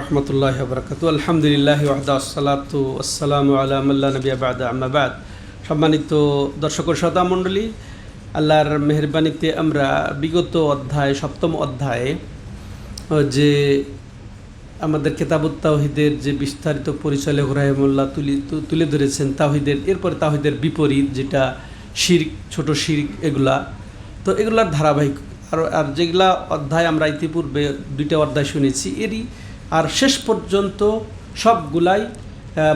রহমতুল্লাহ বরকাত আলহামদুলিল্লাহ ওয়াহদাসালাতু আসসালামু আলা মাল্লা নবী আবাদ আহমাবাদ সম্মানিত দর্শক শ্রোতা মণ্ডলী, আল্লাহর মেহরবানিতে আমরা বিগত অধ্যায়, সপ্তম অধ্যায়ে যে আমাদের কেতাবুত তাওহিদের যে বিস্তারিত পরিচয় রাহিমুল্লাহ তুলি তুলে ধরেছেন তাওহিদের, এরপরে তাওহিদের বিপরীত যেটা শির ছোট শির এগুলা। তো এগুলার ধারাবাহিক, আর আর যেগুলা অধ্যায় আমরা ইতিপূর্বে দুইটা অধ্যায় শুনেছি, এরই আর শেষ পর্যন্ত সবগুলাই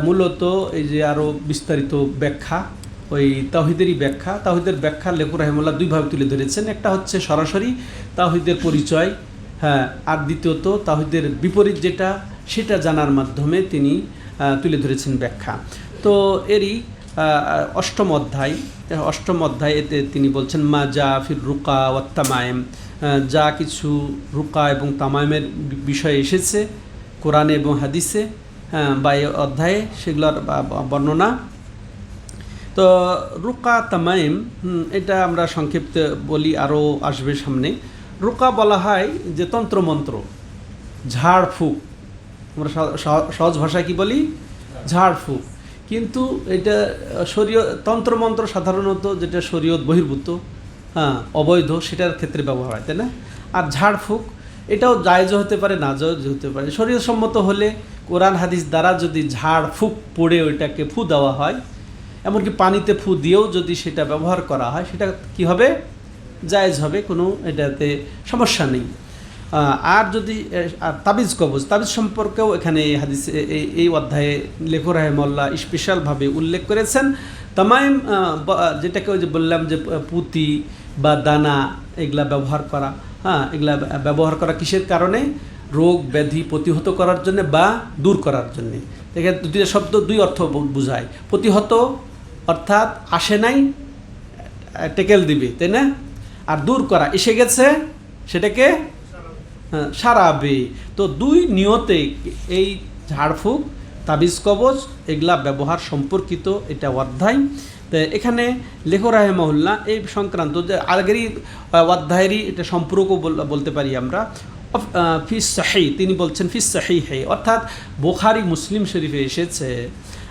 মূলত এই যে আরও বিস্তারিত ব্যাখ্যা, ওই তাহিদেরই ব্যাখ্যা। তাহিদের ব্যাখ্যা লেখুর রহমুল্লাহ দুইভাবে তুলে ধরেছেন। একটা হচ্ছে সরাসরি তাহিদের পরিচয় হ্যাঁ আর দ্বিতীয়ত তাহিদের বিপরীত যেটা, সেটা জানার মাধ্যমে তিনি তুলে ধরেছেন ব্যাখ্যা। তো এরই অষ্টম অধ্যায় অষ্টম অধ্যায় এতে তিনি বলছেন, মা যা ফির রুকা ওয়াত্তামায়েম। যা কিছু রুকা এবং তামায়েমের বিষয়ে এসেছে কোরআনে এবং হাদিসে হ্যাঁ, বা এই অধ্যায়ে সেগুলোর বর্ণনা। তো রুকা তামাইম এটা আমরা সংক্ষিপ্ত বলি আরও আসবে সামনে। রুকা বলা হয় যে তন্ত্রমন্ত্র ঝাড়ফুঁক। আমরা সহ- সহ- সহজ ভাষায় কি বলি? ঝাড়ফুঁক। কিন্তু এটা শরীয় তন্ত্রমন্ত্র সাধারণত যেটা শরীয়ত বহির্ভূত হ্যাঁ অবৈধ সেটার ক্ষেত্রে ব্যবহার হয় তাই না? আর ঝাড়ফুঁক এটাও জায়জ হতে পারে না জায়জ হতে পারে। শরীয় সম্মত হলে কোরআন হাদিস দ্বারা যদি ঝাড়, ফুঁক পড়ে ওইটাকে ফু দেওয়া হয়, এমনকি পানিতে ফু দিয়েও যদি সেটা ব্যবহার করা হয়, সেটা কি হবে? জায়েজ হবে, কোনো এটাতে সমস্যা নেই। আর যদি আর তাবিজ কবজ, তাবিজ সম্পর্কেও এখানে এই হাদিস, এই অধ্যায়ে লেখক রাহেমল্লা স্পেশালভাবে উল্লেখ করেছেন। তামাইম যেটাকে ওই যে বললাম যে পুঁতি বা দানা, এগুলা ব্যবহার করা। হ্যাঁ এগুলা ব্যবহার করা কিসের কারণে? রোগ ব্যাধি প্রতিহত করার জন্য বা দূর করার জন্যে। এখানে দুইটা শব্দ দুই অর্থ বুঝায়। প্রতিহত অর্থাৎ আসে নাই টেকেল দিবে তাই না? আর দূর করা এসে গেছে সেটাকে হ্যাঁ, সারাবে। তো দুই নিয়তে এই ঝাড়ফুঁক তাবিজ কবজ এগুলা ব্যবহার সম্পর্কিত এটা অধ্যায়। তো এখানে লেখ রাহেমহল্লা এই সংক্রান্ত যে আলগেরি অধ্যায়েরই এটা সম্পর্ক বল- বলতে পারি আমরা। ফিস সাহি তিনি বলছেন ফিস সাহি হে অর্থাৎ বোখারি মুসলিম শরীফে এসেছে,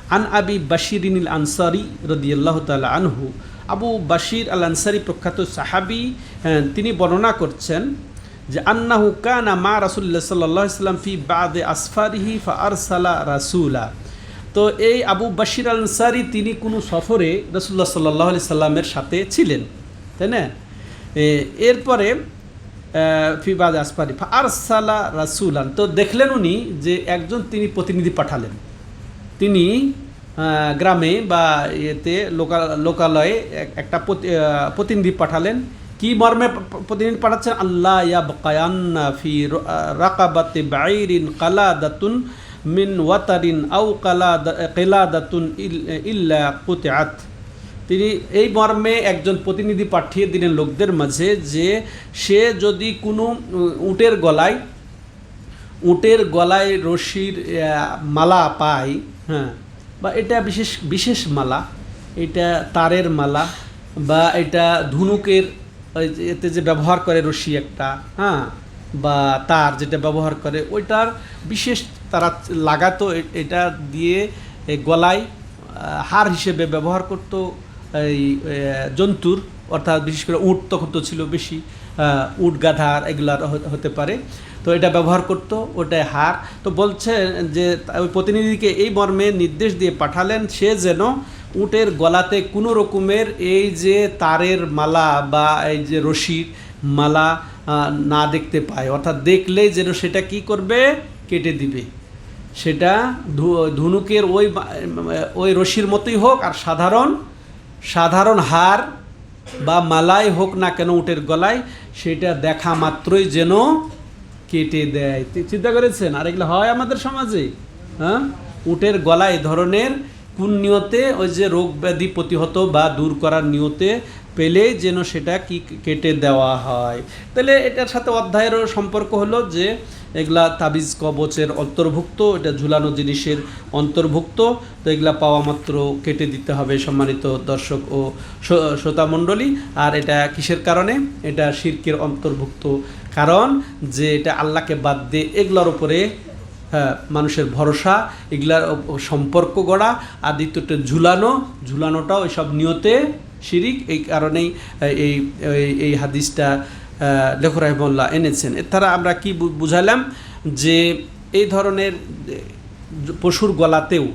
আন আবি বাশিরিন আনসারি রদিয়াল্লাহ তালা আনহু। আবু বাশির আল আনসারি প্রখ্যাত সাহাবি তিনি বর্ণনা করছেন যে, আন্নাহু কানা মা রাসুল্লাহ সাল্লাহ ইসলাম ফি বাদে আসফারিহি ফা আরসালা রাসুলা। তো এই আবু বাশির আল আনসারি তিনি কোনো সফরে রসুল্লাহ সাল্লাহ আলি সাল্লামের সাথে ছিলেন তাই না? এরপরে আহ, ফি বাদে আসফারি ফা আরসালা রাসুলান তো দেখলেন উনি যে একজন তিনি প্রতিনিধি পাঠালেন। তিনি গ্রামে বা ইয়েতে লোকাল লোকালয়ে একটা প্রতি- প্রতিনিধি পাঠালেন। কি মর্মে প্রতিনিধি পাঠাচ্ছেন? আল্লাহ ইয়া বকায়ান্না ফি রাকাবাতে বাইরিন কালাদাতুন মিন ওয়াতারিন আউ কালাদা কেলাদাতুন ইল- ইল্লা কুতিআত। তিনি এই মর্মে একজন প্রতিনিধি পাঠিয়ে দিলেন লোকদের মাঝে যে সে যদি কোনো উটের গলায় উটের গলায় রশির মালা পায় হ্যাঁ বা এটা বিশেষ বিশেষ মালা, এটা তারের মালা, বা এটা ধুনুকের এতে যে ব্যবহার করে রশি একটা হ্যাঁ বা তার যেটা ব্যবহার করে, ওইটার বিশেষ তারা লাগাতো এটা দিয়ে গলায় হার হিসেবে ব্যবহার করতো এই জন্তুর, অর্থাৎ বিশেষ করে উট তখন তো ছিল বেশি উট, গাধার এগুলার হতে পারে। তো এটা ব্যবহার করতো ওটাই হার। তো বলছেন যে, ওই প্রতিনিধিকে এই মর্মে নির্দেশ দিয়ে পাঠালেন, সে যেন উটের গলাতে কোনো রকমের এই যে তারের মালা বা এই যে রশির মালা না দেখতে পায়। অর্থাৎ দেখলেই যেন সেটা কি করবে? কেটে দিবে। সেটা ধনুকের ওই ওই রশির মতোই হোক আর সাধারণ সাধারণ হার বা মালাই হোক না কেন উটের গলায়, সেটা দেখা মাত্রই যেন কেটে দেয়। চিন্তা করেছেন? আর এগুলো হয় আমাদের সমাজে? হ্যাঁ? উটের গলায় ধরনের কোন নিয়তে ওই যে রোগ ব্যাধি প্রতিহত বা দূর করার নিয়তে পেলে যেন সেটা কি, কেটে দেওয়া হয়? তাহলে এটার সাথে অধ্যায়েরও সম্পর্ক হলো যে এগুলা তাবিজ কবচের অন্তর্ভুক্ত, এটা ঝুলানো জিনিসের অন্তর্ভুক্ত। তো এগুলা পাওয়া মাত্র কেটে দিতে হবে সম্মানিত দর্শক ও শ্রো- শ্রোতামণ্ডলী আর এটা কিসের কারণে? এটা শির্কের অন্তর্ভুক্ত কারণ যে এটা আল্লাহকে বাদ দিয়ে এগুলোর উপরে হ্যাঁ মানুষের ভরসা, এগুলার সম্পর্ক গড়া। আর দ্বিতীয়টা ঝুলানো, ঝুলানোটাও এসব নিয়তে শিরিক। এই কারণেই এই- এই হাদিসটা আহ, লেখক রাহিমুল্লাহ এনেছেন। এর দ্বারা আমরা কি বুঝালাম যে এই ধরনের পশুর গলাতেও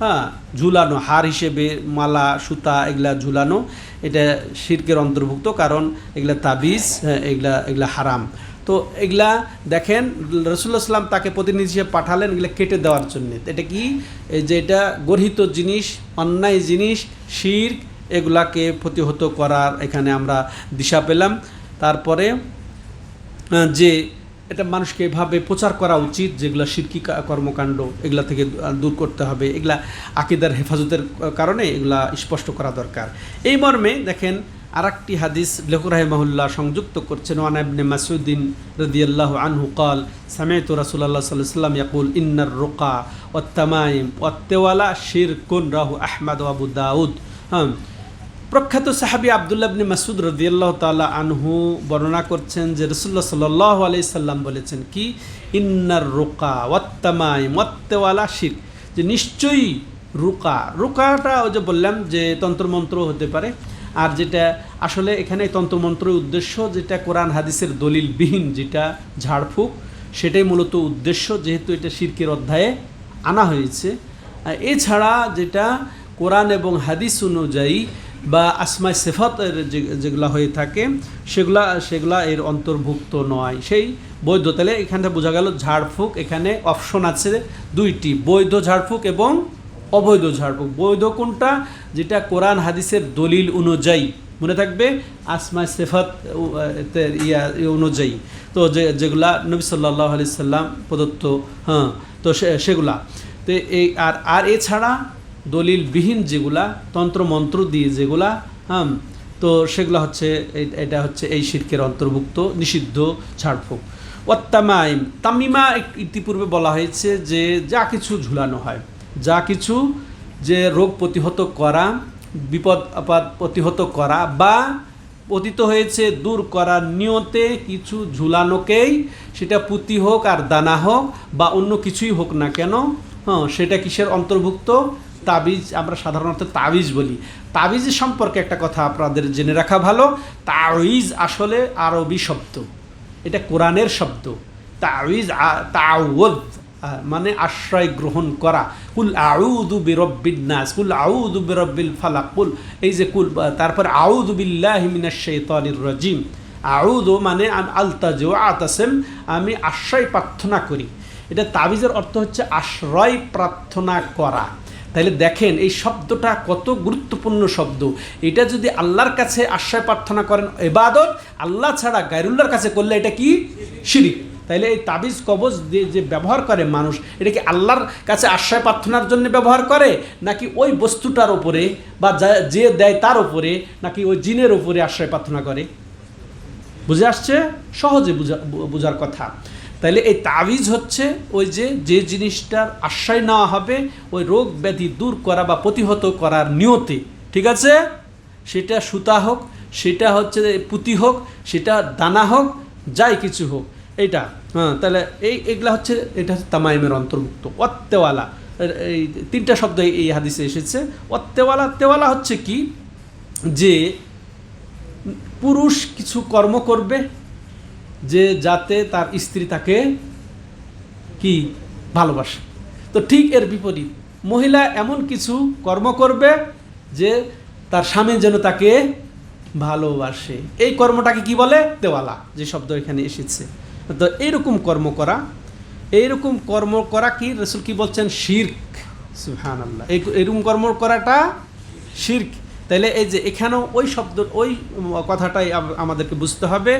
হ্যাঁ ঝুলানো হার হিসেবে মালা সুতা এগুলা ঝুলানো এটা শির্কের অন্তর্ভুক্ত কারণ এগুলা তাবিজ হ্যাঁ, এগুলা এগুলা হারাম। তো এগুলা দেখেন রসুল্লাহ সাল্লাম তাকে প্রতিনিধি হিসেবে পাঠালেন এগুলা কেটে দেওয়ার জন্য। এটা কি? যে এটা গর্হিত জিনিস অন্যায় জিনিস শির্ক এগুলাকে প্রতিহত করার এখানে আমরা দিশা পেলাম। তারপরে যে এটা মানুষকে এভাবে প্রচার করা উচিত, যেগুলো শিরকি কর্মকাণ্ড, এগুলা থেকে দূর করতে হবে, এগুলা আকিদার হেফাজতের কারণে এগুলা স্পষ্ট করা দরকার। এই মর্মে দেখেন, আরেকটি হাদিস লেখুর রাহিমাহুল্লাহ সংযুক্ত করছেন, ওয়ান মাসুদ্দিন মাসউদ্দিন রাদিয়াল্লাহু আনহু কাল সামেত রাসুল্লাহ সাল্লাম ইয়াকুল, ইন্নার রোকা ওয়াত তামাইম ওয়াত তাওয়ালা শিরকুন রাহু আহমদ আবু দাউদ। হ্যাঁ প্রখ্যাত সাহাবী আবদুল্লাহ ইবনে মাসুদ রাদিয়াল্লাহু তাআলা আনহু বর্ণনা করছেন যে রাসূলুল্লাহ সাল্লাল্লাহু আলাইহি সাল্লাম বলেছেন কি, ইন্নার রুকা ওয়াত্তামাইম ওয়াত্তাওয়ালা শিরক যে নিশ্চয়ই রুকা, রুকাটা ওই যে বললাম যে তন্ত্রমন্ত্র হতে পারে, আর যেটা আসলে এখানে তন্ত্রমন্ত্রের উদ্দেশ্য যেটা কোরআন হাদিসের দলিলবিহীন যেটা ঝাড়ফুঁক, সেটাই মূলত উদ্দেশ্য যেহেতু এটা শিরকের অধ্যায়ে আনা হয়েছে। এছাড়া যেটা কোরআন এবং হাদিস অনুযায়ী বা আসমায় সেফতের যেগুলো হয়ে থাকে, সেগুলা সেগুলা এর অন্তর্ভুক্ত নয়। সেই বৈধ, তাহলে এখানে বোঝা গেল ঝাড়ফুঁক, এখানে অপশন আছে দুইটি, বৈধ ঝাড়ফুঁক এবং অবৈধ ঝাড়ফুঁক। বৈধ কোনটা? যেটা কোরআন হাদিসের দলিল অনুযায়ী। মনে থাকবে আসমায় সেফাত ইয়া অনুযায়ী। তো যে, যেগুলা নবী সাল্লাহ আলি সাল্লাম প্রদত্ত হ্যাঁ তো সেগুলা। তো এই, আর আর এছাড়া দলিলবিহীন যেগুলা, তন্ত্রমন্ত্র দিয়ে যেগুলা হ্যাঁ তো সেগুলো হচ্ছে এটা হচ্ছে এই শির্কের অন্তর্ভুক্ত নিষিদ্ধ ছাড়ফুঁক। ওয়াত্তামাইম, তামিমা ইতিপূর্বে বলা হয়েছে যে যা কিছু ঝুলানো হয়, যা কিছু যে রোগ প্রতিহত করা, বিপদ, আপদ প্রতিহত করা বা পতিত হয়েছে, দূর করার নিয়তে কিছু ঝুলানোকেই সেটা পুঁতি হোক আর দানা হোক বা অন্য কিছুই হোক না কেন হ্যাঁ সেটা কিসের অন্তর্ভুক্ত? তাবিজ, আমরা সাধারণত তাবিজ বলি। তাবিজ সম্পর্কে একটা কথা আপনাদের জেনে রাখা ভালো। তাবিজ আসলে আরবি শব্দ। এটা কোরআনের শব্দ। তাবিজ তাওয়দ মানে আশ্রয় গ্রহণ করা। কুল আউদু বিরব্বিন নাস, কুল আউদু বিরব্বিল ফালাক, কুল, এই যে কুল তারপর আউদু বিল্লাহি মিনাশ শাইতানির রাজিম। আউদু মানে আলতাজু আতাসেম, আমি আশ্রয় প্রার্থনা করি। এটা তাবিজের অর্থ হচ্ছে আশ্রয় প্রার্থনা করা। তাহলে দেখেন এই শব্দটা কত গুরুত্বপূর্ণ শব্দ। এটা যদি আল্লাহর কাছে আশ্রয় প্রার্থনা করেন এবাদত আল্লাহ ছাড়া গাইরুল্লাহর কাছে করলে এটা কি? শিরিক। তাইলে এই তাবিজ, কবজ দিয়ে যে ব্যবহার করে মানুষ, এটা কি আল্লাহর কাছে আশ্রয় প্রার্থনার জন্য ব্যবহার করে? নাকি ওই বস্তুটার ওপরে বা যা- দেয় তার ওপরে নাকি ওই জিনের উপরে আশ্রয় প্রার্থনা করে? বুঝে আসছে? সহজে বুঝা বোঝার কথা। তাইলে এই তাবিজ হচ্ছে ওই যে যে জিনিসটার আশ্রয় নেওয়া হবে, ওই রোগ ব্যাধি দূর করা বা প্রতিহত করার নিয়তে। ঠিক আছে? সেটা সুতা হোক, সেটা হচ্ছে পুঁতি হোক, সেটা দানা হোক, যাই কিছু হোক। এইটা হ্যাঁ তাহলে এই এগুলা হচ্ছে, এটা হচ্ছে তামাইমের অন্তর্ভুক্ত। অত্তেওয়ালা এই তিনটা শব্দ এই- এই হাদিসে এসেছে। অত্তেওয়ালা, তেওয়ালা হচ্ছে কি? যে পুরুষ কিছু কর্ম করবে যে যাতে তার স্ত্রী তাকে কি ভালোবাসে। তো ঠিক এর বিপরীত, মহিলা এমন কিছু কর্ম করবে যে তার স্বামী যেন তাকে ভালোবাসে। এই কর্মটাকে কি বলে? দেওয়ালা, যে শব্দ এখানে এসেছে। তো এইরকম কর্ম করা, এইরকম কর্ম করা কি? রসুল কি বলছেন? শির্ক। সুহান আল্লাহ এই এরকম কর্ম করাটা শির্ক। তাইলে এই যে এখানেও ওই শব্দ, ওই কথাটাই আমাদেরকে বুঝতে হবে।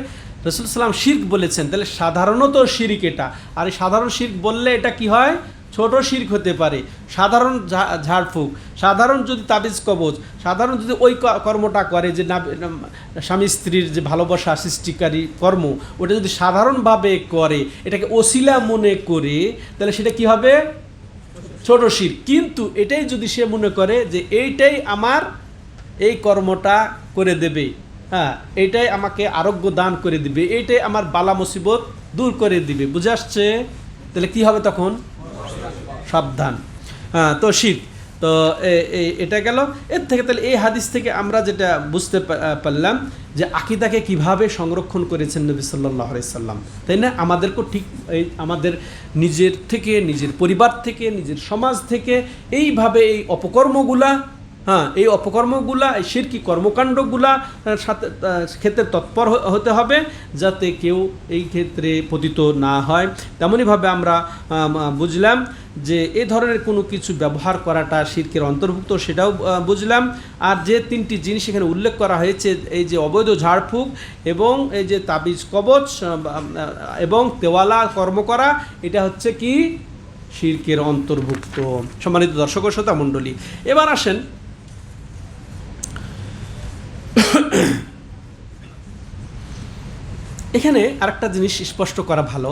রসুল সাল্লাম শির্ক বলেছেন। তাহলে সাধারণত শির্ক এটা। আর এই সাধারণ শির্ক বললে এটা কি হয়? ছোট শির্ক হতে পারে। সাধারণ ঝাড়ফুঁক। সাধারণ যদি তাবিজ কবজ। সাধারণ যদি ওই কর্মটা করে যে না স্বামী স্ত্রীর যে ভালোবাসা, সৃষ্টিকারী কর্ম, ওটা যদি সাধারণভাবে করে, এটাকে ওসিলা মনে করে, তাহলে সেটা কি হবে? ছোট শির কিন্তু এটাই যদি সে মনে করে যে এইটাই আমার এই কর্মটা করে দেবে। হ্যাঁ এটাই আমাকে আরোগ্য দান করে দিবে এটাই আমার বালা মুসিবত দূর করে দিবে, বুঝে আসছে? তাহলে কি হবে তখন? সাবধান। হ্যাঁ তো শীত। তো এটা গেল। এর থেকে তাহলে এই হাদিস থেকে আমরা যেটা বুঝতে পারলাম যে আকিদাকে কীভাবে সংরক্ষণ করেছেন নবী সাল্লাহ সাল্লাম, তাই না? আমাদেরকেও ঠিক এই আমাদের নিজের থেকে, নিজের পরিবার থেকে, নিজের সমাজ থেকে এইভাবে এই অপকর্মগুলা হ্যাঁ এই অপকর্মগুলা, এই শিরকি কর্মকাণ্ডগুলা সাথে ক্ষেত্রে তৎপর হতে হবে যাতে কেউ এই ক্ষেত্রে পতিত না হয়। তেমনইভাবে আমরা বুঝলাম যে এ ধরনের কোনো কিছু ব্যবহার করাটা শিরকের অন্তর্ভুক্ত সেটাও বুঝলাম। আর যে তিনটি জিনিস এখানে উল্লেখ করা হয়েছে, এই যে অবৈধ ঝাড়ফুঁক এবং এই যে তাবিজ কবচ এবং তেওয়ালা কর্ম করা, এটা হচ্ছে কি? শিরকের অন্তর্ভুক্ত। সম্মানিত দর্শক শ্রোতা মণ্ডলী, এবার আসেন এখানে আরেকটা জিনিস স্পষ্ট করা ভালো,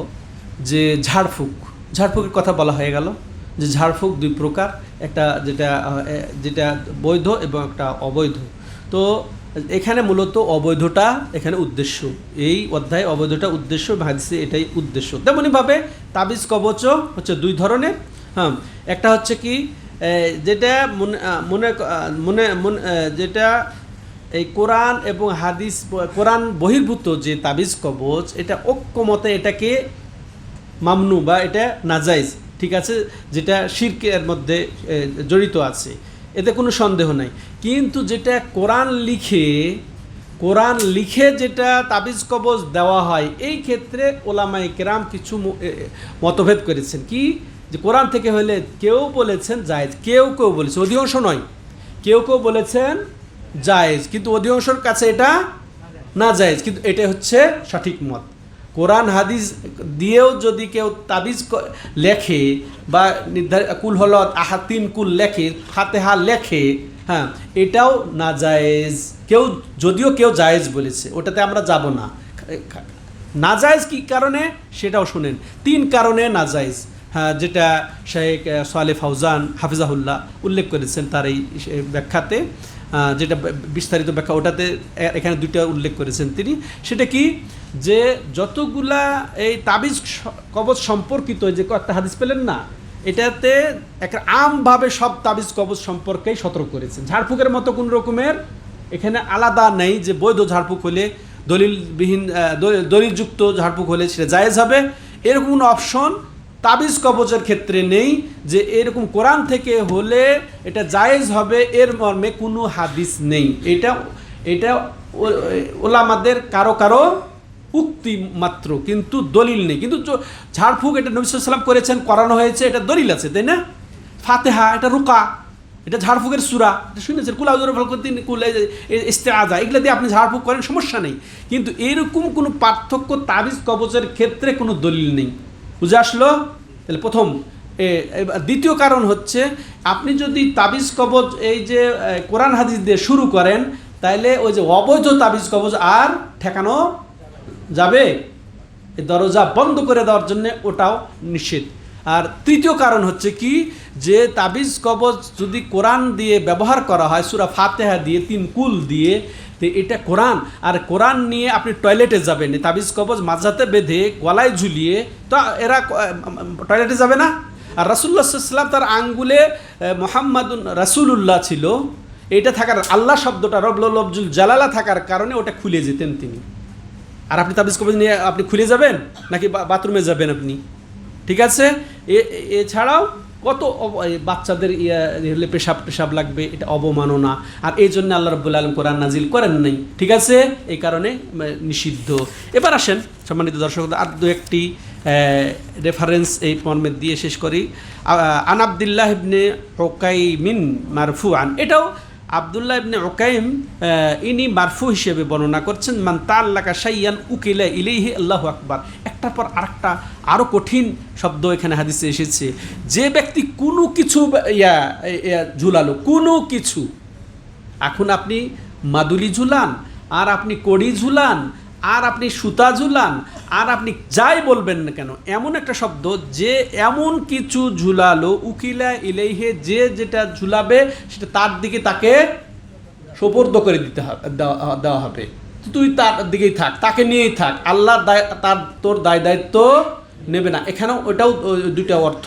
যে ঝাড়ফুঁক। ঝাড়ফুঁকের কথা বলা হয়ে গেল, যে ঝাড়ফুঁক দুই প্রকার, একটা যেটা যেটা বৈধ এবং একটা অবৈধ। তো এখানে মূলত অবৈধটা এখানে উদ্দেশ্য। এই অধ্যায় অবৈধটা উদ্দেশ্য ভাদিসে এটাই উদ্দেশ্য। তেমনইভাবে তাবিজ কবচও হচ্ছে দুই ধরনের। হ্যাঁ একটা হচ্ছে কি যেটা মনে মনে মনে যেটা এই কোরআন এবং হাদিস, কোরআন বহির্ভূত যে তাবিজ কবচ, এটা ঐক্যমতে এটাকে মামনু বা এটা নাজাইজ, ঠিক আছে? যেটা শিরকের মধ্যে জড়িত আছে। এতে কোনো সন্দেহ নাই। কিন্তু যেটা কোরআন লিখে কোরআন লিখে যেটা তাবিজ কবজ দেওয়া হয়, এই ক্ষেত্রে ওলামাই কেরাম কিছু মতভেদ করেছেন। কি? যে কোরআন থেকে হলে কেউ বলেছেন জায়েজ, কেউ কেউ বলেছে, অধিকাংশ নয়। কেউ কেউ বলেছেন জায়েজ। কিন্তু অধিকাংশর কাছে এটা না জায়েজ। কিন্তু এটা হচ্ছে সঠিক মত। কোরআন, হাদিস দিয়েও যদি কেউ তাবিজ লেখে বা নির্ধারিত কুল হলত আহা তিন কুল লেখে, ফাতেহা লেখে হ্যাঁ এটাও না জায়েজ। কেউ, যদিও কেউ জায়েজ বলেছে, ওটাতে আমরা যাব না। নাজায়েজ কি কারণে? সেটাও শুনেন। তিন কারণে নাজায়েজ হ্যাঁ যেটা শেখ সোয়ালে ফাউজান হাফিজাহুল্লাহ উল্লেখ করেছেন তার এই ব্যাখ্যাতে। যেটা বিস্তারিত ব্যাখ্যা, ওটাতে এখানে দুইটা উল্লেখ করেছেন তিনি। সেটা কি? যে যতগুলা এই তাবিজ কবচ সম্পর্কিত যে কয়েকটা হাদিস পেলেন না, এটাতে একটা আমভাবে সব তাবিজ কবচ সম্পর্কেই সতর্ক করেছেন। ঝাড়ফুকের মতো কোন রকমের এখানে আলাদা নেই যে বৈধ ঝাড়ফুঁক হলে দলিলবিহীন দলিলযুক্ত ঝাড়ফুঁক হলে সেটা জায়েজ হবে। এরকম কোনো অপশন তাবিজ কবচের ক্ষেত্রে নেই, যে এরকম কোরআন থেকে হলে এটা জায়েজ হবে, এর মর্মে কোনো হাদিস নেই। এটা এটা ওলামাদের কারও কারও উক্তি মাত্র, কিন্তু দলিল নেই। কিন্তু ঝাড়ফুঁক এটা নবী সাল্লাম করেছেন, করানো হয়েছে, এটা দলিল আছে, তাই না? ফাতেহা, এটা রুকা, এটা ঝাড়ফুঁকের সুরা, এটা শুনেছেন? কুলাউজুর ফলকতিন কুল ইস্তে আজা এগুলো দিয়ে আপনি ঝাড়ফুঁক করেন, সমস্যা নেই। কিন্তু এরকম কোনো পার্থক্য তাবিজ কবচের ক্ষেত্রে কোনো দলিল নেই। বুঝে আসলো? তাহলে প্রথম দ্বিতীয় কারণ হচ্ছে, আপনি যদি তাবিজ কবজ, এই যে কোরআন হাদিস দিয়ে শুরু করেন, তাইলে ওই যে অবৈধ তাবিজ কবজ আর ঠেকানো যাবে? দরজা বন্ধ করে দেওয়ার জন্য ওটাও নিষেধ। আর তৃতীয় কারণ হচ্ছে কি, যে তাবিজ কবজ যদি কোরআন দিয়ে ব্যবহার করা হয়, সুরা ফাতেহা দিয়ে, তিন কুল দিয়ে তো এটা কোরআন। আর কোরআন নিয়ে আপনি টয়লেটে যাবেন তাবিজ কবজ মাঝাতে বেঁধে গলায় ঝুলিয়ে, তো এরা টয়লেটে যাবে না? আর রাসুল্লাহ সাল্লাম তার আঙ্গুলে মোহাম্মদুন রাসুলুল্লাহ ছিল। এটা থাকার, আল্লাহ শব্দটা রবল লবজুল জালালা থাকার কারণে ওটা খুলে যেতেন তিনি। আর আপনি তাবিজ কবজ নিয়ে আপনি খুলে যাবেন? নাকি বাথরুমে যাবেন আপনি? ঠিক আছে? এ- এছাড়াও কত বাচ্চাদের ইয়ে পেশাব পেশাব লাগবে, এটা অবমাননা। আর এই জন্য আল্লাহ রব্বুল আলম কোরআন নাজিল করেন নাই। ঠিক আছে? এই কারণে নিষিদ্ধ। এবার আসেন, সম্মানিত দর্শক, আর দু একটি রেফারেন্স এই মর্মে দিয়ে শেষ করি। আনাবদুল্লাহ আন আবদুল্লাহ ইবনে ওকাইমিন মারফু আন এটাও আবদুল্লাহ ইবনে ওকাইম ইনি মারফু হিসেবে বর্ণনা করছেন, মান তাল্লাকা সাইয়ান উকিলা ইলেহি আল্লাহ আকবার। একটার পর আরেকটা আরও কঠিন শব্দ এখানে হাদিসে এসেছে। যে ব্যক্তি কোনো কিছু ইয়া, ঝুলালো, কোনো কিছু, এখন আপনি মাদুলি ঝুলান, আর আপনি কড়ি ঝুলান, আর আপনি সুতা ঝুলান আর আপনি যাই বলবেন না কেন, এমন একটা শব্দ যে এমন কিছু ঝুলালো, উকিলা ইলেহে যে যেটা ঝুলাবে, সেটা তার দিকে তাকে সোপর্দ করে দিতে হবে দেওয়া হবে। তুই তার দিকেই থাক, তাকে নিয়েই থাক। আল্লাহ তার, তোর দায় দায়িত্ব নেবে না। এখানেও ওটাও দুইটা অর্থ।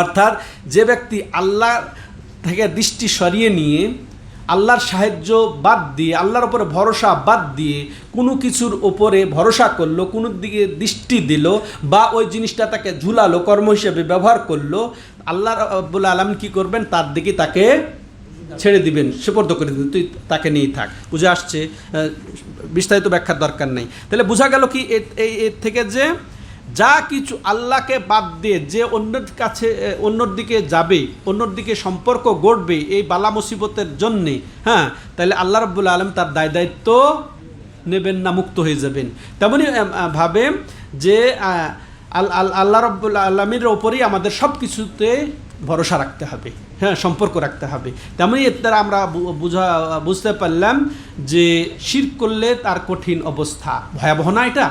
অর্থাৎ যে ব্যক্তি আল্লাহ থেকে দৃষ্টি সরিয়ে নিয়ে আল্লাহর সাহায্য বাদ দিয়ে, আল্লাহর উপরে ভরসা বাদ দিয়ে কোনো কিছুর ওপরে ভরসা করল, কোনো দিকে দৃষ্টি দিল বা ওই জিনিসটা তাকে ঝুলালো, কর্ম হিসেবে ব্যবহার করল, আল্লাহ বলে আলম কী করবেন? তার দিকে তাকে ছেড়ে দিবেন, সুপর্দ করে দিবেন, তুই তাকে নিয়েই থাক। বুঝে আসছে? বিস্তারিত ব্যাখ্যার দরকার নেই। তাহলে বোঝা গেল কি এর থেকে যে যা কিছু আল্লাহকে বাদ দিয়ে যে অন্যের কাছে অন্যর দিকে যাবে, অন্যর দিকে সম্পর্ক গড়বে এই বালা মুসিবতের জন্যে হ্যাঁ তাহলে আল্লাহ রব্বুল আলম তার দায় দায়িত্ব নেবেন না, মুক্ত হয়ে যাবেন। তেমনই ভাবে যে আল- আল- আল্লাহ রব্বুল আলমীর ওপরেই আমাদের সব কিছুতে ভরসা রাখতে হবে হ্যাঁ সম্পর্ক রাখতে হবে। তেমনই এর দ্বারা আমরা বুঝা, বুঝতে পারলাম যে শির করলে তার কঠিন অবস্থা। ভয়াবহ না এটা?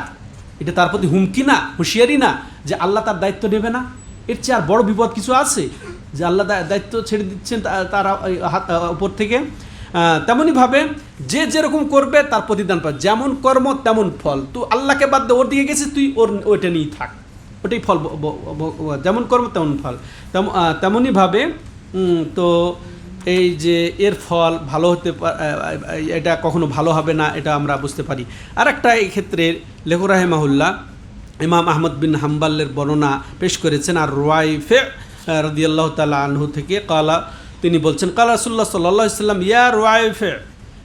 এটা তার প্রতি হুমকি না, হুঁশিয়ারি না যে আল্লাহ তার দায়িত্ব নেবে না। এর চেয়ে আর বড় বিপদ কিছু আছে? যে আল্লাহ দা- দায়িত্ব ছেড়ে দিচ্ছেন তার হাত উপর থেকে। তেমনইভাবে যে যেরকম করবে তার প্রতিদান পাবে। যেমন কর্ম, তেমন ফল। তুই আল্লাহকে বাদ দিয়ে ওর দিকে গেছিস তুই, ওর ওইটা নিয়েই থাক। ওটাই ফল যেমন কর্ম, তেমন ফল। তেমনইভাবে তো এই যে এর ফল ভালো হতে এটা কখনো ভালো হবে না, এটা আমরা বুঝতে পারি। আর একটা এই ক্ষেত্রে লেখক রাহেমাহুল্লাহ ইমাম আহমদ বিন হাম্বালের বর্ণনা পেশ করেছেন, আর রোয়াইফে রদিয়াল্লাহ তালা আনহু থেকে কালা, তিনি বলছেন, কালা রাসুল্লাহ সাল্লাহ সাল্লাম ইয়া রোয়াইফে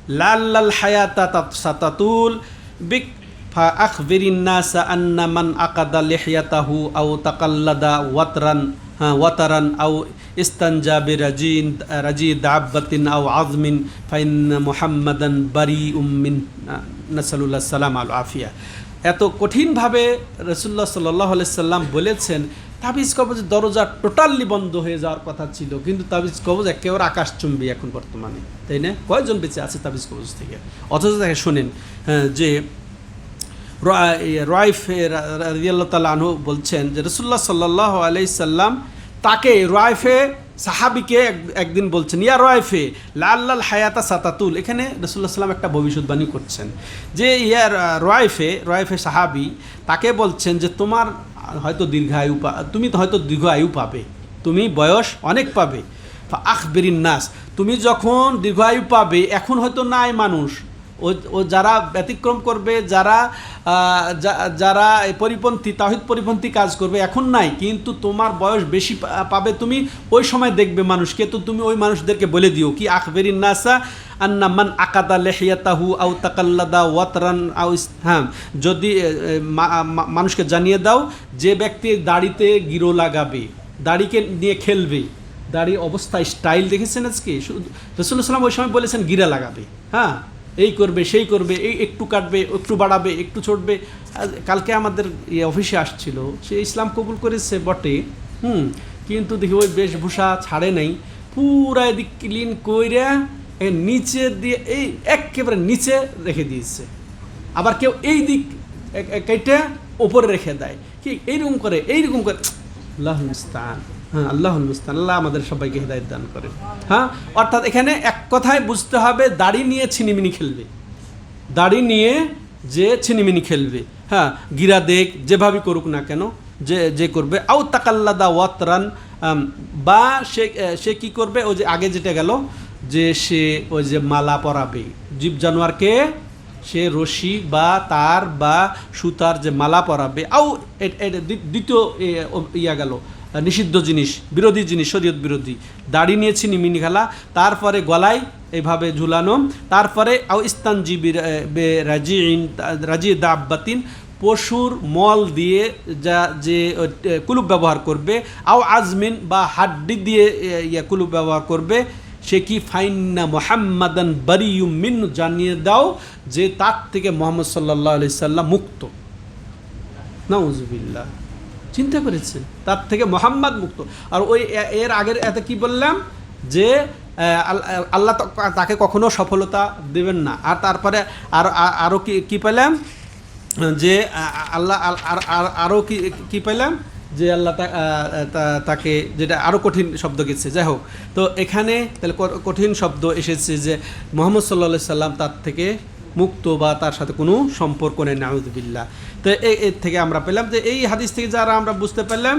লাল লাল হায়াতা তাত- সাতাতুল বিক আন্না মান আকাদা লিহিয়াতাহু আও তাকাল্লাদা ওয়াতরান হ্যাঁ ওয়াতারান আও ইস্তানজা বিরাজিন রাজি দাব্বাতিন আও আজমিন ফাইন মুহাম্মাদান বারি উম্মিন নাসালুল্লাহ সালাম আল আফিয়া। এত কঠিনভাবে রসুল্লাহ সাল্লাহ সাল্লাম বলেছেন তাবিজ কবজের দরজা টোটালি বন্ধ হয়ে যাওয়ার কথা ছিল কিন্তু তাবিজ কবজ একেবারে আকাশচুম্বী এখন বর্তমানে তাই না? কয়জন বেঁচে আছে তাবিজ কবজ থেকে? অথচ তাকে শোনেন হ্যাঁ, যে রয়েফ রাজিয়াল্লাহ তালা বলছেন যে রসুল্লাহ সাল্লাহ আলাই সাল্লাম তাকে রয়েফে সাহাবিকে এক- একদিন বলছেন, ইয়া লাল লাল হায়াতা সাতাতুল। এখানে রসুল্লাহ সাল্লাম একটা ভবিষ্যৎবাণী করছেন যে, ইয়া রয়েফে রয়েফে সাহাবি, তাকে বলছেন যে তোমার হয়তো দীর্ঘায়ু পা তুমি হয়তো দীর্ঘ আয়ু পাবে, তুমি বয়স অনেক পাবে। আখ নাস, তুমি যখন দীর্ঘায়ু পাবে, এখন হয়তো নাই মানুষ। ও ও যারা ব্যতিক্রম করবে, যারা যারা পরিপন্থী তাহিদ পরিপন্থী কাজ করবে, এখন নাই। কিন্তু তোমার বয়স বেশি পাবে, তুমি ওই সময় দেখবে মানুষকে। তো তুমি ওই মানুষদেরকে বলে দিও কি, আখবেরিন নাসা আন্না মান আকাদা লেহিয়াতাহু আউ তাকাল্লাদা ওয়াতরান আউ হ্যাঁ যদি মানুষকে জানিয়ে দাও যে ব্যক্তি দাড়িতে গিরো লাগাবে, দাড়িকে নিয়ে খেলবে দাড়ি অবস্থা স্টাইল দেখেছেন আজকে? রসুল্লাহ সাল্লাম ওই সময় বলেছেন গিরা লাগাবে। হ্যাঁ এই করবে, সেই করবে, এই একটু কাটবে, একটু বাড়াবে, একটু ছড়বে কালকে আমাদের অফিসে আসছিল, সে ইসলাম কবুল করেছে বটে, হুম, কিন্তু দেখি ওই বেশভূষা ছাড়ে নাই। পুরা এদিক ক্লিন কইরা নিচে দিয়ে, এই একেবারে নিচে রেখে দিয়েছে। আবার কেউ এই দিক কেটে ওপরে রেখে দেয়। কি এইরকম করে এইরকম করে আল্লাহ মুস্তান হ্যাঁ। আল্লাহ মুস্তান, আল্লাহ আমাদের সবাইকে হৃদায়ত দান করে হ্যাঁ? অর্থাৎ এখানে এক কথায় বুঝতে হবে, দাড়ি নিয়ে ছিনিমিনি খেলবে। দাড়ি নিয়ে যে ছিনিমিনি খেলবে। হ্যাঁ? গিরা দেখ, যেভাবে করুক না কেন, যে যে করবে। আউ তাকাল্লাদা ওয়াতরান বা সে সে কী করবে? ওই যে আগে যেটা গেল, যে সে ওই যে মালা পরাবে। জীব জানোয়ারকে সে রশি বা তার বা সুতার যে মালা পরাবে। দ্বি- দ্বিতীয় ইয়া গেল। নিষিদ্ধ জিনিস, বিরোধী জিনিস, শরীয়ত বিরোধী। দাড়ি নিয়েছি নিমিনি খেলা, তারপরে গলায় এইভাবে ঝুলানো, তারপরে আও ইস্তানজি রাজিন রাজি দাব্বাতিন, পশুর মল দিয়ে যা, যে কুলুপ ব্যবহার করবে, আও আজমিন বা হাড্ডি দিয়ে ইয়া কুলুপ ব্যবহার করবে, সে কি ফাইন্না মোহাম্মদান বারিউম মিন জানিয়ে দাও যে তার থেকে মোহাম্মদ সাল্লাহ আলি সাল্লাম মুক্ত। নাউজুবিল্লাহ। চিন্তা করেছেন তার থেকে মোহাম্মদ মুক্ত। আর ওই এর আগের এতে কি বললাম? যে আল্লাহ তাকে কখনো সফলতা দেবেন না। আর তারপরে আর আর- আরও কি কি পেলাম? যে আল্লাহ আর- আর- আরও কি কি পেলাম? যে, আল্লাহ তাকে যেটা আরও কঠিন শব্দ গেছে। যাই হোক, তো এখানে তাহলে কঠিন শব্দ এসেছে যে, মোহাম্মদ সাল্লা সাল্লাম তার থেকে মুক্ত বা তার সাথে কোনো সম্পর্ক নেই নাউদুবিল্লাহ তো এর থেকে আমরা পেলাম যে এই হাদিস থেকে যারা আমরা বুঝতে পারলাম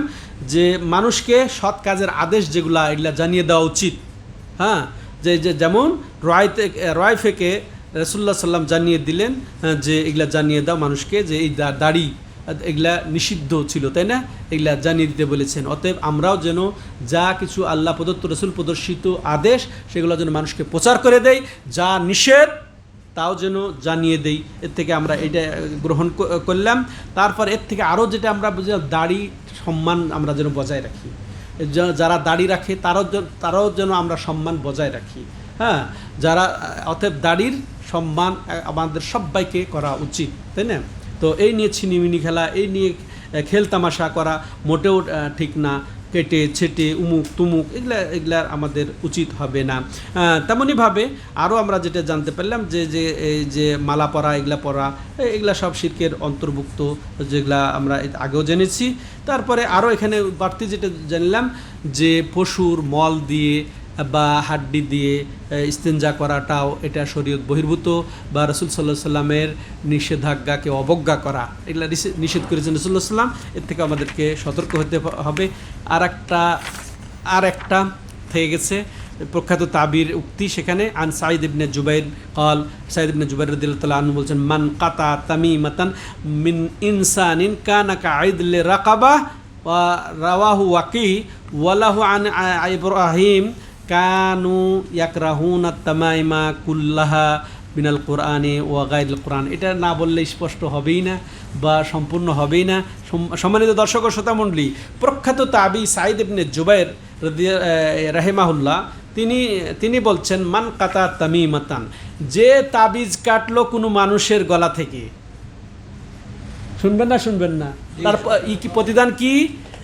যে মানুষকে সৎ কাজের আদেশ যেগুলা এগুলা জানিয়ে দেওয়া উচিত। হ্যাঁ যে যেমন রয় থেকে রয় থেকে রসুল্লাহ সাল্লাম জানিয়ে দিলেন হ্যাঁ, যে এগুলা জানিয়ে দাও মানুষকে যে এই দাড়ি এগুলা নিষিদ্ধ ছিল তাই না? এগুলা জানিয়ে দিতে বলেছেন। অতএব আমরাও যেন যা কিছু আল্লাহ প্রদত্ত রসুল প্রদর্শিত আদেশ সেগুলো যেন মানুষকে প্রচার করে দেয় যা নিষেধ তাও যেন জানিয়ে দেই। এর থেকে আমরা এটা গ্রহণ করলাম। তারপর এর থেকে আরও যেটা আমরা বুঝলাম দাড়ি সম্মান আমরা যেন বজায় রাখি। যারা দাড়ি রাখে তারাও তারাও যেন আমরা সম্মান বজায় রাখি। হ্যাঁ? যারা, অতএব দাড়ির সম্মান আমাদের সবাইকে করা উচিত, তাই না? তো এই নিয়ে ছিনিমিনি খেলা, এই নিয়ে খেল তামাশা করা মোটেও ঠিক না। কেটে, ছেটে, উমুক, তুমুক, এগুলা এগুলা আমাদের উচিত হবে না। তেমনইভাবে আরও আমরা যেটা জানতে পারলাম যে যে, এই যে মালা পরা, এগুলা পরা এগুলা সব শিল্পের অন্তর্ভুক্ত যেগুলা আমরা আগেও জেনেছি। তারপরে আরও এখানে বাড়তি যেটা জানলাম যে পশুর মল দিয়ে বা হাড্ডি দিয়ে ইস্তেঞ্জা করাটাও এটা শরীয়ত বহির্ভূত বা রসুল সাল্লাহ সাল্লামের নিষেধাজ্ঞাকে অবজ্ঞা করা। এগুলা নিষে- নিষেধ করেছেন রসুল্লাহ সাল্লাম এর থেকে আমাদেরকে সতর্ক হতে হবে। আর একটা আর একটা থেকে গেছে, প্রখ্যাত তাবির উক্তি সেখানে, আন সাইদ ইবনে জুবাইর কল সাইদ ইবনে জুবাইর রদিল্লাহ আনহু বলছেন, মান কাতা তামিমাতান মিন ইনসানিন কানা কাঈদলে রাকাবা, ওয়া রাওয়াহু ওয়াকি ওয়ালাহু আন ইব্রাহিম কানু ইয়াকরাহুনা তামাইমা কুল্লাহা মিনাল কোরআনে গাইল কোরআন। এটা না বললে স্পষ্ট হবেই না বা সম্পূর্ণ হবেই না। সম্মানিত দর্শক ও শ্রোতামণ্ডলী প্রখ্যাত তাবি সাইদ ইবনে জুবাইর রাহেমাহুল্লাহ, তিনি তিনি বলছেন, মান কাতা তামিমাতান যে তাবিজ কাটলো কোনো মানুষের গলা থেকে। শুনবেন না শুনবেন না। তার প্রতিদান কি?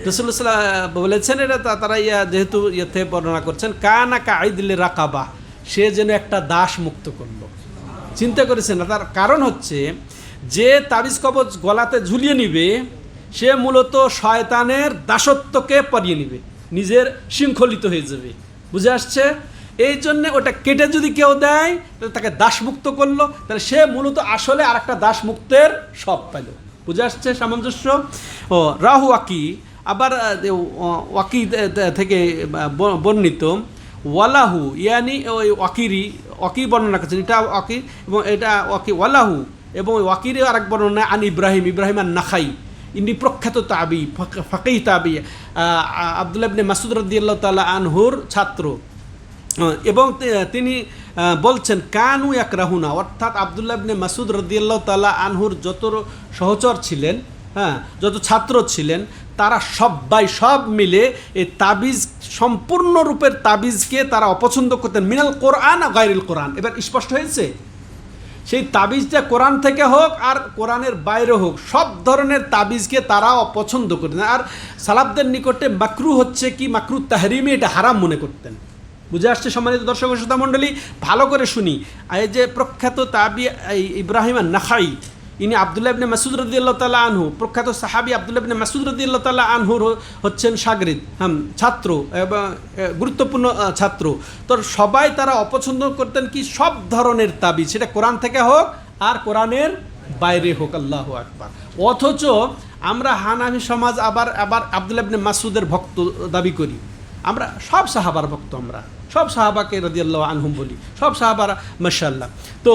রসুল্লাহ বলেছেন এটা তারা ইয়া যেহেতু ইয়েতে বর্ণনা করছেন, কানা কাঈদিলে রাকাবা, সে যেন একটা দাস মুক্ত করল। চিন্তা করেছেন না? তার কারণ হচ্ছে, যে তাবিজ কবজ গলাতে ঝুলিয়ে নিবে, সে মূলত শয়তানের দাসত্বকে পরিয়ে নিবে, নিজের শৃঙ্খলিত হয়ে যাবে। বুঝে আসছে? এই জন্যে ওটা কেটে যদি কেউ দেয়, তাহলে তাকে দাসমুক্ত করল, তাহলে সে মূলত আসলে আর একটা দাসমুক্তের সব পেল বুঝে আসছে সামঞ্জস্য? ও, রাহু ওয়াকি আবার ওয়াকি থেকে বর্ণিত, ওয়ালাহু, ইয়ানি, ওই ওয়াকিরি, ওয়াকি বর্ণনা করছেন। এটা ওয়াকি, এবং এটা ওয়াকি, ওয়ালাহু, এবং ওই ওয়াকিরের আরেক বর্ণনা, আন ইব্রাহিম ইব্রাহিম আর নাখাই ইনি প্রখ্যাত তাবি ফাঁকেই তাবি আবদুল্লাহ ইবনে মাসুদ রদিয়াল্লাহ তালা আনহুর ছাত্র। এবং তিনি বলছেন, কানু এক রাহুনা অর্থাৎ আবদুল্লাহ ইবনে মাসুদ রদিয়াল্লাহ তালা আনহুর যত সহচর ছিলেন হ্যাঁ যত ছাত্র ছিলেন তারা সবাই সব মিলে এই তাবিজ, সম্পূর্ণ রূপের তাবিজকে তারা অপছন্দ করতেন। মিনাল কোরআন গাইরুল কোরআন। এবার স্পষ্ট হয়েছে, সেই তাবিজটা কোরআন থেকে হোক আর কোরআনের বাইরে হোক, সব ধরনের তাবিজকে তারা অপছন্দ করতেন। আর সালাবদের নিকটে মাকরু হচ্ছে কি? মাকরু তাহরিমে এটা হারাম মনে করতেন। বুঝে আসছে সম্মানিত দর্শক শ্রোতা মণ্ডলী? ভালো করে শুনি। এই যে প্রখ্যাত তাবি ইব্রাহিম নাখাই ইনি আবদুল্লাহ ইবনে মাসুদ রদিয়াল্লাহ তালা আনহু, প্রখ্যাত সাহাবি আবদুল্লাহ ইবনে মাসুদ রদিয়াল্লাহ তালা আনহুর হচ্ছেন সাগরিদ, হাম, ছাত্র, এবং গুরুত্বপূর্ণ ছাত্র। তো সবাই তারা অপছন্দ করতেন কি সব ধরনের তাবি সেটা কোরআন থেকে হোক আর কোরআনের বাইরে হোক, আল্লাহ আকবার। অথচ আমরা হানাফি সমাজ আবার আবার আবদুল্লাহ ইবনে মাসুদের ভক্ত দাবি করি। আমরা, সব সাহাবার ভক্ত আমরা, সব সাহাবাকে রদিয়াল্লাহ আনহুম বলি, সব সাহাবারা মাশাল্লাহ তো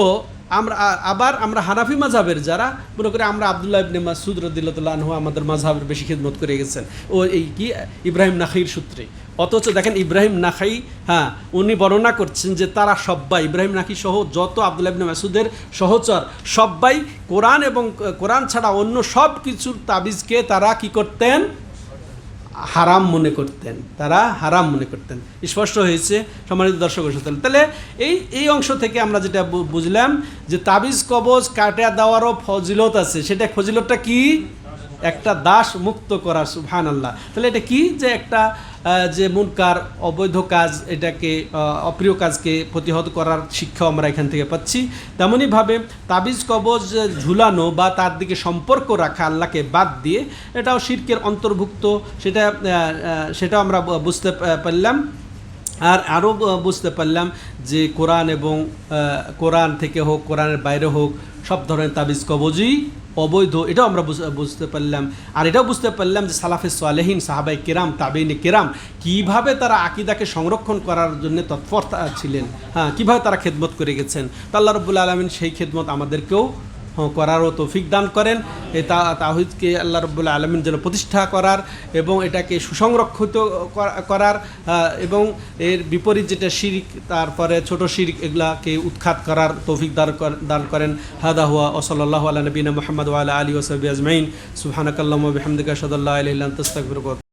আমরা আবার আমরা হানাফি মাঝাবের যারা, মনে করি আমরা আবদুল্লাহ ইবনে মাসুদ রদিল্লাহ আনহু আমাদের মাঝহাবের বেশি খিদমত করে গেছেন। ও এই কি? ইব্রাহিম নাখাইর সূত্রে। অথচ দেখেন ইব্রাহিম নাখাই হ্যাঁ উনি বর্ণনা করছেন যে তারা সব্বাই, ইব্রাহিম নাকি সহ যত আবদুল্লাহ ইবনে মাসুদের সহচর, সব্বাই কোরআন এবং, কোরআন ছাড়া অন্য সব কিছুর তাবিজকে তারা কি করতেন? হারাম মনে করতেন, তারা হারাম মনে করতেন। স্পষ্ট হয়েছে, সম্মানিত দর্শক তাহলে এই এই অংশ থেকে আমরা যেটা বুঝলাম যে তাবিজ, কবজ, কাটা দেওয়ারও ফজিলত আছে। সেটা ফজিলতটা কি? একটা দাস মুক্ত করা সুফান আল্লাহ তাহলে এটা কি? যে একটা যে মুনকার অবৈধ কাজ, এটাকে অপ্রিয় কাজকে প্রতিহত করার শিক্ষা আমরা এখান থেকে পাচ্ছি। তেমনইভাবে তাবিজ কবজ ঝুলানো বা তার দিকে সম্পর্ক রাখা আল্লাহকে বাদ দিয়ে, এটাও শির্কের অন্তর্ভুক্ত, সেটা সেটাও আমরা বুঝতে পারলাম। আর আরও বুঝতে পারলাম যে কোরআন এবং কোরআন থেকে হোক, কোরআনের বাইরে হোক, সব ধরনের তাবিজ কবজই অবৈধ, এটাও আমরা বুঝ- বুঝতে পারলাম। আর এটাও বুঝতে পারলাম যে সালাফে সোয়ালেহীন সাহাবাই কেরাম, তাবেইনে কেরাম কীভাবে তারা আকিদাকে সংরক্ষণ করার জন্য তৎপরতা ছিলেন? হ্যাঁ কীভাবে তারা খেদমত করে গেছেন? তো আল্লাহ রব্বুল আলমিন সেই খেদমত আমাদেরকেও করারও তৌফিক দান করেন। এ তা- তাহিদকে আল্লাহ রব্বুল্লাহ আলমিন যেন প্রতিষ্ঠা করার এবং এটাকে সুসংরক্ষিত করা- করার এবং এর বিপরীত যেটা শিরিক, তারপরে ছোট শিরিক, এগুলাকে উৎখাত করার তৌফিক দান দান করেন। হাদা হুয়া ওসল্লাহ আল্লাহ নবীনা মোহাম্মদ ওয়ালা আলী ওসবি আজমাইন। সুহানাকাল্লাম বিহামদিকা সদল্লাহ আলহিল্লাম তস্তাকবির